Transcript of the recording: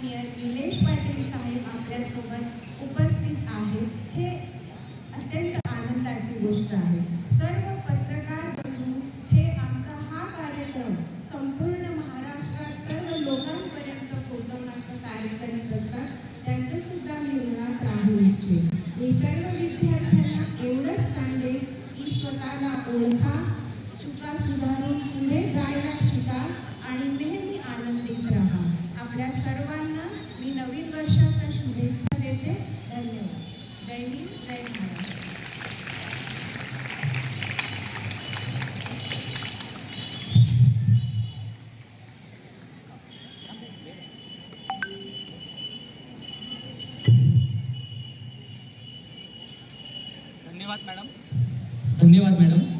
Engineer Nilesh Patil साहेब आपल्यासोबत उपस्थित आहेत हे अत्यंत आनंदाची गोष्ट आहे. सर्व पत्रकार बंधू हे आमचा हा कार्यक्रम संपूर्ण महाराष्ट्रात सर्व लोकांपर्यंत पोहोचवण्याचं कार्य करीत असतात. त्यांचं सुद्धा मी मनात राहू इच्छे मी सर्व विद्यार्थ्यांना एवढंच सांगेन की स्वतःला ओळखा चुका सुधारून पुढे जायला शिका आणि नेहमी सर्वांना शुभेच्छा देते धन्यवाद जय हिंद धन्यवाद मॅडम. धन्यवाद मॅडम.